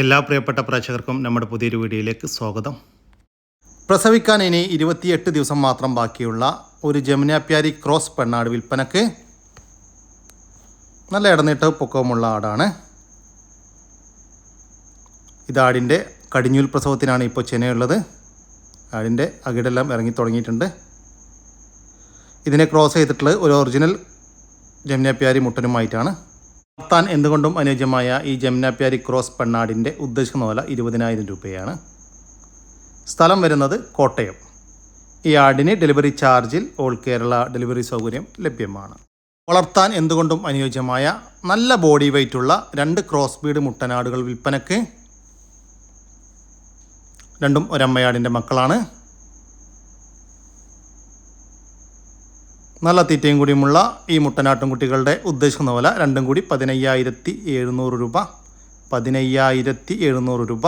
എല്ലാ പ്രിയപ്പെട്ട പ്രേക്ഷകർക്കും നമ്മുടെ പുതിയൊരു വീഡിയോയിലേക്ക് സ്വാഗതം. പ്രസവിക്കാൻ ഇനി ഇരുപത്തിയെട്ട് ദിവസം മാത്രം ബാക്കിയുള്ള ഒരു ജമുനാപ്യാരി ക്രോസ് പെണ്ണാട് വിൽപ്പനക്ക് നല്ല ഇടനീട്ട് പൊക്കവുമുള്ള ആടാണ്. ഇതാടിന്റെ കടിഞ്ഞൂൽ പ്രസവത്തിനാണ് ഇപ്പോൾ ചെനയുള്ളത്. ആടിന്റെ അകിടെല്ലാം ഇറങ്ങി തുടങ്ങിയിട്ടുണ്ട്. ഇതിനെ ക്രോസ് ചെയ്തിട്ടുള്ളത് ഒരു ഒറിജിനൽ ജമുനാപ്യാരി മുട്ടനുമായിട്ടാണ്. വളർത്താൻ എന്തുകൊണ്ടും അനുയോജ്യമായ ഈ ജമുനാപ്യാരി ക്രോസ് പെണ്ണാടിന്റെ ഉദ്ദേശിക്കുന്ന വില ഇരുപതിനായിരം രൂപയാണ്. സ്ഥലം വരുന്നത് കോട്ടയം. ഈ ആടിന് ഡെലിവറി ചാർജിൽ ഓൾ കേരള ഡെലിവറി സൗകര്യം ലഭ്യമാണ്. വളർത്താൻ എന്തുകൊണ്ടും അനുയോജ്യമായ നല്ല ബോഡി വെയ്റ്റുള്ള രണ്ട് ക്രോസ് ബീഡ് മുട്ടനാടുകൾ വിൽപ്പനക്ക്. രണ്ടും ഒരമ്മയാടിന്റെ മക്കളാണ്. നല്ല തീറ്റയും കൂടിയുമുള്ള ഈ മുട്ടനാട്ടും കുട്ടികളുടെ ഉദ്ദേശിക്കുന്ന വില രണ്ടും കൂടി പതിനയ്യായിരത്തി എഴുന്നൂറ് രൂപ. പതിനയ്യായിരത്തി എഴുന്നൂറ് രൂപ.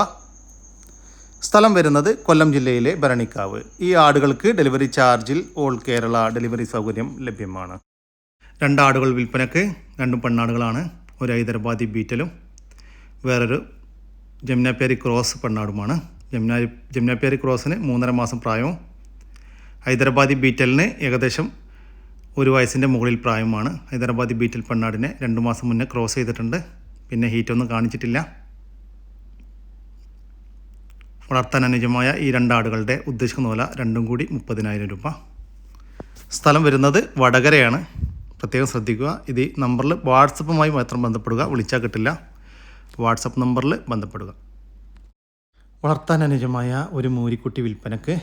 സ്ഥലം വരുന്നത് കൊല്ലം ജില്ലയിലെ ഭരണിക്കാവ്. ഈ ആടുകൾക്ക് ഡെലിവറി ചാർജിൽ ഓൾ കേരള ഡെലിവറി സൗകര്യം ലഭ്യമാണ്. രണ്ടാടുകൾ വിൽപ്പനക്ക് രണ്ടും പെണ്ണാടുകളാണ്. ഒരു ഹൈദരാബാദി ബീറ്റലും വേറൊരു ജമുനാപ്യാരി ക്രോസ് പെണ്ണാടുമാണ്. ജമുന ജമുനാപ്യാരി ക്രോസിന് മൂന്നര മാസം പ്രായവും ഹൈദരാബാദി ബീറ്റലിന് ഏകദേശം ഒരു വയസ്സിന്റെ മുകളിൽ പ്രായമാണ്. ഹൈദരാബാദി ബീറ്റിൽ പെണ്ണാടിനെ രണ്ട് മാസം മുന്നേ ക്രോസ് ചെയ്തിട്ടുണ്ട്. പിന്നെ ഹീറ്റൊന്നും കാണിച്ചിട്ടില്ല. വളർത്താൻ അനുജമായ ഈ രണ്ടാടുകളുടെ ഉദ്ദേശിക്കുന്ന വില രണ്ടും കൂടി മുപ്പതിനായിരം രൂപ. സ്ഥലം വരുന്നത് വടകരയാണ്. പ്രത്യേകം ശ്രദ്ധിക്കുക ഇത് നമ്പറിൽ വാട്സപ്പുമായി മാത്രം ബന്ധപ്പെടുക വിളിച്ചാൽ കിട്ടില്ല. വാട്സപ്പ് നമ്പറിൽ ബന്ധപ്പെടുക. വളർത്താൻ അനുജമായ ഒരു മൂരിക്കുട്ടി വിൽപ്പനക്ക്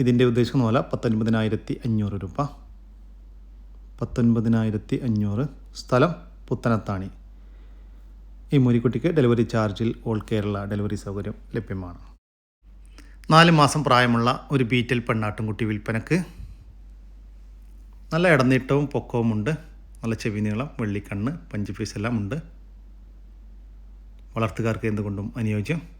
ഇതിന്റെ ഉദ്ദേശിക്കുന്ന പോലെ പത്തൊൻപതിനായിരത്തി അഞ്ഞൂറ് രൂപ. പത്തൊൻപതിനായിരത്തി അഞ്ഞൂറ് സ്ഥലം പുത്തനത്താണി. ഈ മുരിക്കുട്ടിക്ക് ഡെലിവറി ചാർജിൽ ഓൾ കേരള ഡെലിവറി സൗകര്യം ലഭ്യമാണ്. നാല് മാസം പ്രായമുള്ള ഒരു ബീറ്റൽ പെണ്ണാട്ടുംകുട്ടി വിൽപ്പനക്ക്. നല്ല ഇടനീട്ടവും പൊക്കവുമുണ്ട് നല്ല ചെവി നീളം വെള്ളിക്കണ്ണ് പഞ്ച് എല്ലാം ഉണ്ട് വളർത്തുകാർക്ക് എന്തുകൊണ്ടും അനുയോജ്യം.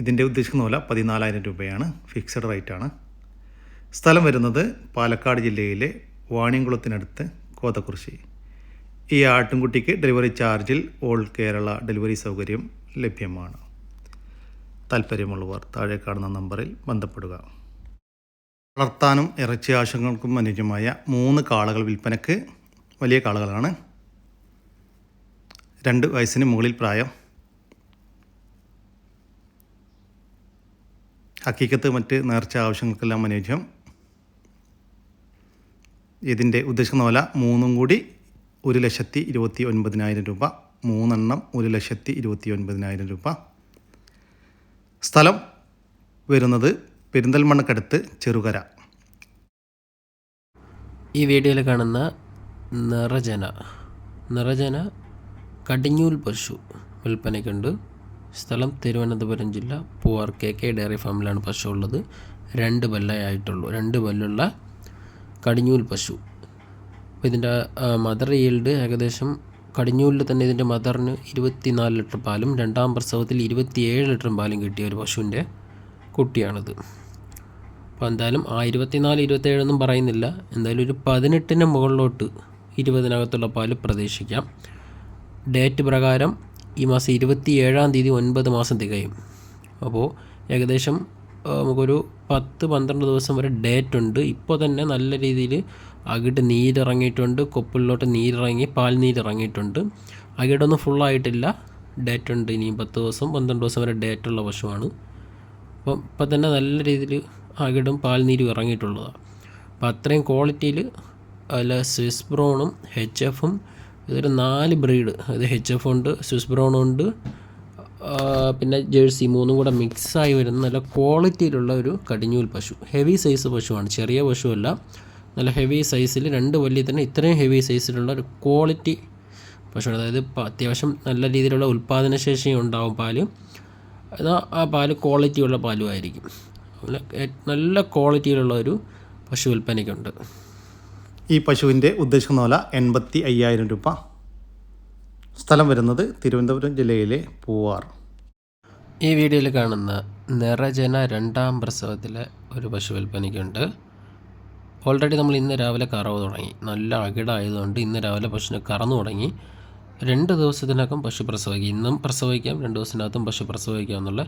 ഇതിന്റെ ഉദ്ദേശിക്കുന്ന പതിനാലായിരം രൂപയാണ് ഫിക്സഡ് റേറ്റാണ് സ്ഥലം വരുന്നത് പാലക്കാട് ജില്ലയിലെ വാണിയംകുളത്തിനടുത്ത് കോതക്കുറിശി. ഈ ആട്ടിൻകുട്ടിക്ക് ഡെലിവറി ചാർജിൽ ഓൾ കേരള ഡെലിവറി സൗകര്യം ലഭ്യമാണ്. താല്പര്യമുള്ളവർ താഴെ കാണുന്ന നമ്പറിൽ ബന്ധപ്പെടുക. വളർത്താനും ഇറച്ചി ആവശ്യങ്ങൾക്കും അനുയോജ്യമായ മൂന്ന് കാളകൾ വിൽപ്പനക്ക് വലിയ കാളകളാണ്. രണ്ട് വയസ്സിന് മുകളിൽ പ്രായം ഹക്കീക്കത്ത് മറ്റ് നേർച്ച ആവശ്യങ്ങൾക്കെല്ലാം അനുയോജ്യം. ഇതിന്റെ ഉദ്ദേശിക്കുന്ന വില മൂന്നും കൂടി ഒരു ലക്ഷത്തി ഇരുപത്തി ഒൻപതിനായിരം രൂപ. മൂന്നെണ്ണം ഒരു ലക്ഷത്തി ഇരുപത്തി ഒൻപതിനായിരം രൂപ. സ്ഥലം വരുന്നത് പെരിന്തൽമണ്ണക്കടുത്ത് ചെറുകര. ഈ വീഡിയോയിൽ കാണുന്ന നിറജന. നിറജന കടിഞ്ഞൂൽ പശു വിൽപ്പനയ്ക്കുണ്ട്. സ്ഥലം തിരുവനന്തപുരം ജില്ല. പൂവാർ കെ കെ ഡയറി ഫാമിലാണ് പശു ഉള്ളത്. രണ്ട് പല്ലായിട്ടുള്ളൂ രണ്ട് പല്ലുള്ള കടിഞ്ഞൂൽ പശു. അപ്പോൾ ഇതിന്റെ മദർ ഈൽഡ് ഏകദേശം കടിഞ്ഞൂലിൽ തന്നെ ഇതിന്റെ മദറിന് ഇരുപത്തിനാല് ലിറ്റർ പാലും രണ്ടാം പ്രസവത്തിൽ ഇരുപത്തിയേഴ് ലിറ്ററും പാലും കിട്ടിയ ഒരു പശുവിന്റെ കുട്ടിയാണിത്. അപ്പോൾ എന്തായാലും ആ ഇരുപത്തിനാല് ഇരുപത്തേഴൊന്നും പറയുന്നില്ല. എന്തായാലും ഒരു പതിനെട്ടിന് മുകളിലോട്ട് ഇരുപതിനകത്തുള്ള പാൽ പ്രതീക്ഷിക്കാം. ഡേറ്റ് പ്രകാരം ഈ മാസം ഇരുപത്തി ഏഴാം തീയതി ഒൻപത് മാസം തികയും. അപ്പോൾ ഏകദേശം നമുക്കൊരു പത്ത് പന്ത്രണ്ട് ദിവസം വരെ ഡേറ്റ് ഉണ്ട്. ഇപ്പോൾ തന്നെ നല്ല രീതിയിൽ അകിട്ട് നീരിറങ്ങിയിട്ടുണ്ട്. കൊപ്പിളിലോട്ട് നീരിറങ്ങി പാൽ നീരിറങ്ങിയിട്ടുണ്ട്. അകിടൊന്നും ഫുള്ളായിട്ടില്ല ഡേറ്റ് ഉണ്ട്. ഇനിയും പത്ത് ദിവസം പന്ത്രണ്ട് ദിവസം വരെ ഡേറ്റ് ഉള്ള പശുവാണ് അപ്പം ഇപ്പം തന്നെ നല്ല രീതിയിൽ അകിടും പാൽ നീരും ഇറങ്ങിയിട്ടുള്ളതാണ് അപ്പം അത്രയും ക്വാളിറ്റിയിൽ അല്ല സ്വിസ് ബ്രോണും എച്ച് എഫും ഇതൊരു നാല് ബ്രീഡ് അത് എച്ച് എഫ് ഉണ്ട് സ്വിസ് ബ്രൗൺ ഉണ്ട്. പിന്നെ ജേഴ്സി മൂന്നും കൂടെ മിക്സായി വരുന്ന നല്ല ക്വാളിറ്റിയിലുള്ള ഒരു കടിഞ്ഞൂൽ പശു. ഹെവി സൈസ് പശുവാണ് ചെറിയ പശുവല്ല. നല്ല ഹെവി സൈസിൽ രണ്ട് വലിയ തന്നെ ഇത്രയും ഹെവി സൈസിലുള്ള ഒരു ക്വാളിറ്റി പശുവാണ്. അതായത് അത്യാവശ്യം നല്ല രീതിയിലുള്ള ഉൽപ്പാദനശേഷി ഉണ്ടാവും പാൽ. എന്നാൽ ആ പാൽ ക്വാളിറ്റിയുള്ള പാലും ആയിരിക്കും നല്ല ക്വാളിറ്റിയിലുള്ള ഒരു പശു വിൽപ്പനയ്ക്കുണ്ട്. ഈ പശുവിന്റെ ഉദ്ദേശിക്കുന്ന വില എൺപത്തി അയ്യായിരം രൂപ. സ്ഥലം വരുന്നത് തിരുവനന്തപുരം ജില്ലയിലെ പൂവാർ. ഈ വീഡിയോയിൽ കാണുന്ന നിറജന രണ്ടാം പ്രസവത്തിലെ ഒരു പശു വിൽപ്പനയ്ക്കുണ്ട്. ഓൾറെഡി നമ്മൾ ഇന്ന് രാവിലെ കറവ് തുടങ്ങി. നല്ല അകിടായതുകൊണ്ട് ഇന്ന് രാവിലെ പശുവിനെ കറന്നു തുടങ്ങി. രണ്ട് ദിവസത്തിനകം പശു പ്രസവിക്കും. ഇന്നും പ്രസവിക്കാം രണ്ട് ദിവസത്തിനകത്തും പശു പ്രസവിക്കാം എന്നുള്ള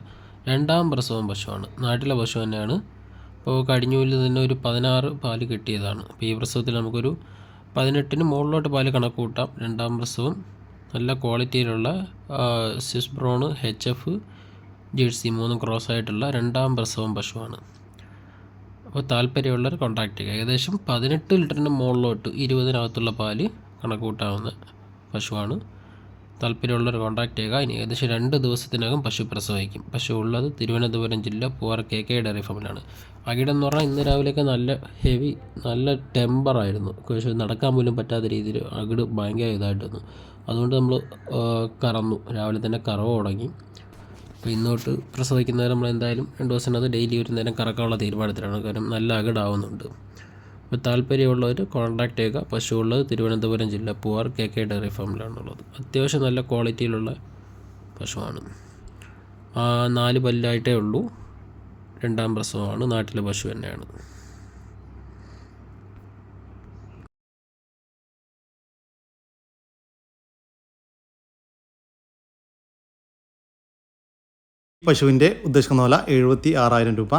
രണ്ടാം പ്രസവം പശുവാണ്. നാട്ടിലെ പശു തന്നെയാണ് ഇപ്പോൾ കടിഞ്ഞൂലിൽ തന്നെ ഒരു പതിനാറ് പാൽ കിട്ടിയതാണ്. അപ്പോൾ ഈ പ്രസവത്തിൽ നമുക്കൊരു പതിനെട്ടിന് മുകളിലോട്ട് പാൽ കണക്ക് കൂട്ടാം. രണ്ടാം പ്രസവം നല്ല ക്വാളിറ്റിയിലുള്ള Swiss brown H F Jersey മൂന്ന് ക്രോസ് ആയിട്ടുള്ള രണ്ടാം പ്രസവം പശുവാണ്. അപ്പോൾ താല്പര്യമുള്ളവർ കോൺടാക്ട് ചെയ്യുക. ഏകദേശം പതിനെട്ട് ലിറ്ററിന് മുകളിലോട്ട് ഇരുപതിനകത്തുള്ള പാൽ കണക്ക് കൂട്ടാവുന്ന പശുവാണ്. താല്പര്യമുള്ളവർ കോൺടാക്ട് ചെയ്യുക. ഇനി ഏകദേശം രണ്ട് ദിവസത്തിനകം പശു പ്രസവിക്കും. പശു ഉള്ളത് തിരുവനന്തപുരം ജില്ല പൂവാർ കെ കെ ഡയറി ഫാമിലാണ്. അകിടം എന്ന് പറഞ്ഞാൽ ഇന്ന് രാവിലെയൊക്കെ നല്ല ഹെവി നല്ല ടെമ്പറായിരുന്നു പക്ഷേ നടക്കാൻ പോലും പറ്റാത്ത രീതിയിൽ അകിട് ഭയങ്കര ഇതായിട്ട് വന്നു അതുകൊണ്ട് നമ്മൾ കറന്നു. രാവിലെ തന്നെ കറവ് തുടങ്ങി. അപ്പോൾ ഇന്നോട്ട് പ്രസവിക്കുന്നവരെ നമ്മൾ എന്തായാലും രണ്ട് ദിവസത്തിനകത്ത് ഡെയിലി ഒരു നേരം കറക്കാനുള്ള തീരുമാനത്തിലാണ്. കാരണം നല്ല അകിടാവുന്നുണ്ട്. അപ്പോൾ താല്പര്യമുള്ളവർ കോൺടാക്ട് ചെയ്യുക. ഉള്ളത് തിരുവനന്തപുരം ജില്ല പൂവാർ കെ കെ ഡയറി ഫാമിലാണുള്ളത്. അത്യാവശ്യം നല്ല ക്വാളിറ്റിയിലുള്ള പശുവാണ്. നാല് പല്ലായിട്ടേ ഉള്ളൂ. രണ്ടാം പ്രസവമാണ്. നാട്ടിലെ പശു തന്നെയാണ്. പശുവിന്റെ ഉദ്ദേശിക്കുന്ന വില എഴുപത്തി ആറായിരം രൂപ.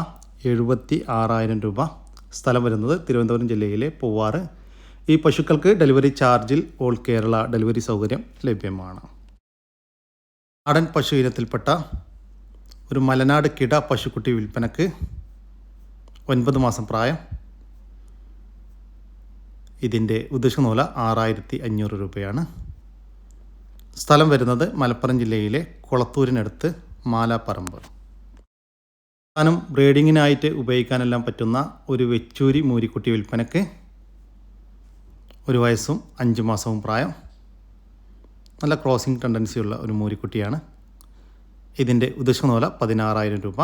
എഴുപത്തി ആറായിരം രൂപ. സ്ഥലം വരുന്നത് തിരുവനന്തപുരം ജില്ലയിലെ പൂവാറ്. ഈ പശുക്കൾക്ക് ഡെലിവറി ചാർജിൽ ഓൾ കേരള ഡെലിവറി സൗകര്യം ലഭ്യമാണ്. നാടൻ പശു ഇനത്തിൽപ്പെട്ട ഒരു മലനാട് കിട പശുക്കുട്ടി വിൽപ്പനക്ക് ഒൻപത് മാസം പ്രായം. ഇതിന്റെ ഉദ്ദേശ നൂല ആറായിരത്തി അഞ്ഞൂറ് രൂപയാണ്. സ്ഥലം വരുന്നത് മലപ്പുറം ജില്ലയിലെ കുളത്തൂരിനടുത്ത് മാലാപ്പറമ്പ്. ാനും ബ്രീഡിങ്ങിനായിട്ട് ഉപയോഗിക്കാനെല്ലാം പറ്റുന്ന ഒരു വെച്ചൂരി മൂരിക്കുട്ടി വിൽപ്പനക്ക് ഒരു വയസ്സും അഞ്ച് മാസവും പ്രായം. നല്ല ക്രോസിംഗ് ടെൻഡൻസിയുള്ള ഒരു മൂരിക്കുട്ടിയാണ്. ഇതിന്റെ ഉദ്ദേശനോല പതിനാറായിരം രൂപ.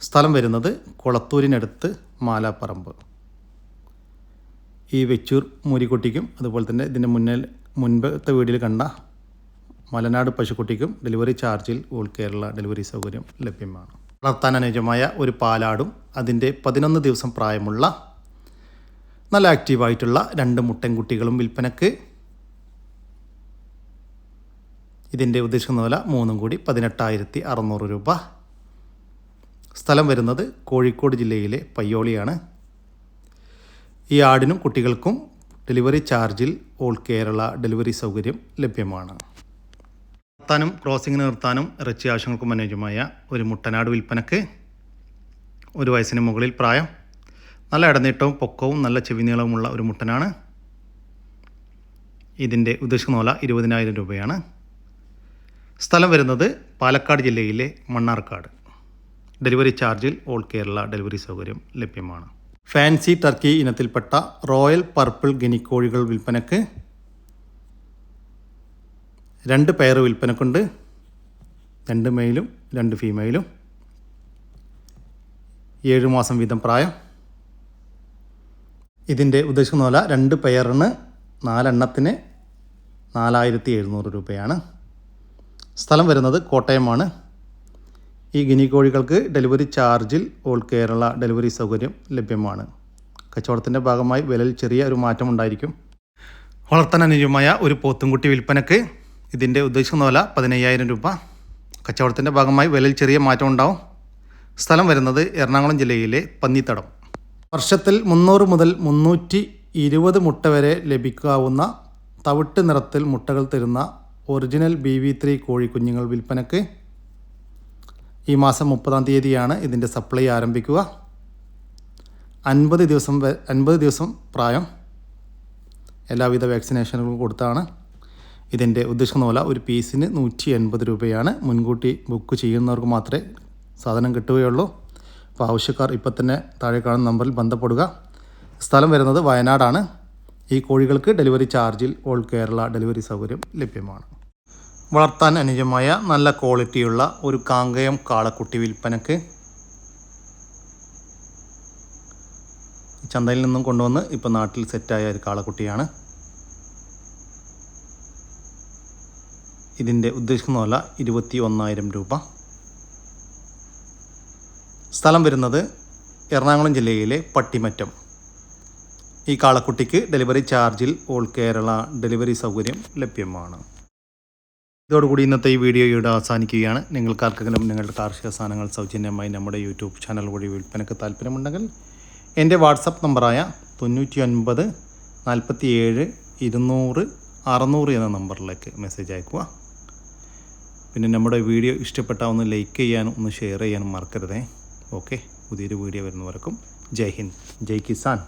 സ്ഥലം വരുന്നത് കുളത്തൂരിനടുത്ത് മാലാപ്പറമ്പ്. ഈ വെച്ചൂർ മൂരിക്കുട്ടിക്കും അതുപോലെ തന്നെ ഇതിന്റെ മുന്നിൽ മുൻപത്തെ വീഡിയോയിൽ കണ്ട മലനാട് പശുക്കുട്ടിക്കും ഡെലിവറി ചാർജിൽ ഓൾ കേരള ഡെലിവറി സൗകര്യം ലഭ്യമാണ്. വളർത്താൻ അനുയോജ്യമായ ഒരു പാലാടും അതിന്റെ പതിനൊന്ന് ദിവസം പ്രായമുള്ള നല്ല ആക്റ്റീവായിട്ടുള്ള രണ്ട് മുട്ടൻകുട്ടികളും വിൽപ്പനക്ക്. ഇതിന്റെ ഉദ്ദേശിക്കുന്ന വില മൂന്നും കൂടി പതിനെട്ടായിരത്തി അറുന്നൂറ് രൂപ. സ്ഥലം വരുന്നത് കോഴിക്കോട് ജില്ലയിലെ പയ്യോളിയാണ്. ഈ ആടിനും കുട്ടികൾക്കും ഡെലിവറി ചാർജിൽ ഓൾ കേരള ഡെലിവറി സൗകര്യം ലഭ്യമാണ്. നിർത്താനും ക്രോസിങ്ങിന് നിർത്താനും ഇറച്ചി ആവശ്യങ്ങൾക്കും അനുയോജ്യമായ ഒരു മുട്ടനാട് വിൽപ്പനക്ക് ഒരു വയസ്സിന് മുകളിൽ പ്രായം നല്ല ഇടനീട്ടവും പൊക്കവും നല്ല ചെവി നീളവുമുള്ള ഒരു മുട്ടനാണ്. ഇതിന്റെ ഉദ്ദേശിക്കുന്ന നോല ഇരുപതിനായിരം രൂപയാണ്. സ്ഥലം വരുന്നത് പാലക്കാട് ജില്ലയിലെ മണ്ണാർക്കാട്. ഡെലിവറി ചാർജിൽ ഓൾ കേരള ഡെലിവറി സൗകര്യം ലഭ്യമാണ്. ഫാൻസി ടർക്കി ഇനത്തിൽപ്പെട്ട റോയൽ പർപ്പിൾ ഗിനിക്കോഴികൾ വിൽപ്പനക്ക് രണ്ട് പെയർ വിൽപ്പനക്കുണ്ട് രണ്ട് മെയിലും രണ്ട് ഫീമെയിലും ഏഴ് മാസം വീതം പ്രായം. ഇതിന്റെ ഉദ്ദേശിക്കുന്ന പോലെ രണ്ട് പെയറിന് നാലെണ്ണത്തിന് നാലായിരത്തി എഴുന്നൂറ് രൂപയാണ്. സ്ഥലം വരുന്നത് കോട്ടയമാണ്. ഈ ഗിനി കോഴികൾക്ക് ഡെലിവറി ചാർജിൽ ഓൾ കേരള ഡെലിവറി സൗകര്യം ലഭ്യമാണ്. കച്ചവടത്തിന്റെ ഭാഗമായി വിലയിൽ ചെറിയ ഒരു മാറ്റമുണ്ടായിരിക്കും. വളർത്താൻ ഒരു പോത്തുംകുട്ടി വിൽപ്പനക്ക് ഇതിന്റെ ഉദ്ദേശിക്കുന്ന വില പതിനയ്യായിരം രൂപ. കച്ചവടത്തിന്റെ ഭാഗമായി വിലയിൽ ചെറിയ മാറ്റം ഉണ്ടാവും. സ്ഥലം വരുന്നത് എറണാകുളം ജില്ലയിലെ പന്നിത്തടം. വർഷത്തിൽ മുന്നൂറ് മുതൽ മുന്നൂറ്റി ഇരുപത് മുട്ട വരെ ലഭിക്കാവുന്ന തവിട്ട് നിറത്തിൽ മുട്ടകൾ തരുന്ന ഒറിജിനൽ ബി വി ത്രീ കോഴിക്കുഞ്ഞുങ്ങൾ വിൽപ്പനക്ക് ഈ മാസം മുപ്പതാം തീയതിയാണ് ഇതിന്റെ സപ്ലൈ ആരംഭിക്കുക. അൻപത് ദിവസം അൻപത് ദിവസം പ്രായം. എല്ലാവിധ വാക്സിനേഷനുകളും കൊടുത്താണ്. ഇതിന്റെ ഉദ്ദേശിക്കുന്ന പോലെ ഒരു പീസിന് നൂറ്റി എൺപത് രൂപയാണ് മുൻകൂട്ടി ബുക്ക് ചെയ്യുന്നവർക്ക് മാത്രമേ സാധനം കിട്ടുകയുള്ളൂ. അപ്പോൾ ആവശ്യക്കാർ ഇപ്പം തന്നെ താഴെ കാണുന്ന നമ്പറിൽ ബന്ധപ്പെടുക. സ്ഥലം വരുന്നത് വയനാടാണ്. ഈ കോഴികൾക്ക് ഡെലിവറി ചാർജിൽ ഓൾ കേരള ഡെലിവറി സൗകര്യം ലഭ്യമാണ്. വളർത്താൻ അനുജമായ നല്ല ക്വാളിറ്റിയുള്ള ഒരു കാങ്കയം കാളക്കുട്ടി വിൽപ്പനക്ക് ചന്തയിൽ നിന്നും കൊണ്ടുവന്ന് ഇപ്പോൾ നാട്ടിൽ സെറ്റായ ഒരു കാളക്കുട്ടിയാണ്. ഇതിന്റെ ഉദ്ദേശിക്കുന്ന വില ഇരുപത്തി ഒന്നായിരം രൂപ. സ്ഥലം വരുന്നത് എറണാകുളം ജില്ലയിലെ പട്ടിമറ്റം. ഈ കാളക്കുട്ടിക്ക് ഡെലിവറി ചാർജിൽ ഓൾ കേരള ഡെലിവറി സൗകര്യം ലഭ്യമാണ്. ഇതോടുകൂടി ഇന്നത്തെ ഈ വീഡിയോ ഇവിടെ അവസാനിക്കുകയാണ്. നിങ്ങൾക്കാർക്കെങ്കിലും നിങ്ങളുടെ കാർഷിക സാധനങ്ങൾ സൗജന്യമായി നമ്മുടെ യൂട്യൂബ് ചാനൽ വഴി വിൽപ്പനയ്ക്ക് താല്പര്യമുണ്ടെങ്കിൽ എന്റെ വാട്സപ്പ് നമ്പറായ തൊണ്ണൂറ്റി ഒൻപത് നാൽപ്പത്തി ഏഴ് ഇരുന്നൂറ് അറുന്നൂറ് എന്ന നമ്പറിലേക്ക് മെസ്സേജ് അയക്കുക പിന്നെ നമ്മുടെ വീഡിയോ ഇഷ്ടപ്പെട്ടാൽ ഒന്ന് ലൈക്ക് ചെയ്യാനും ഒന്ന് ഷെയർ ചെയ്യാനും മറക്കരുതേ. ഓക്കെ പുതിയൊരു വീഡിയോ വരുന്നവർക്കും. ജയ് ഹിന്ദ്. ജയ് കിസാൻ.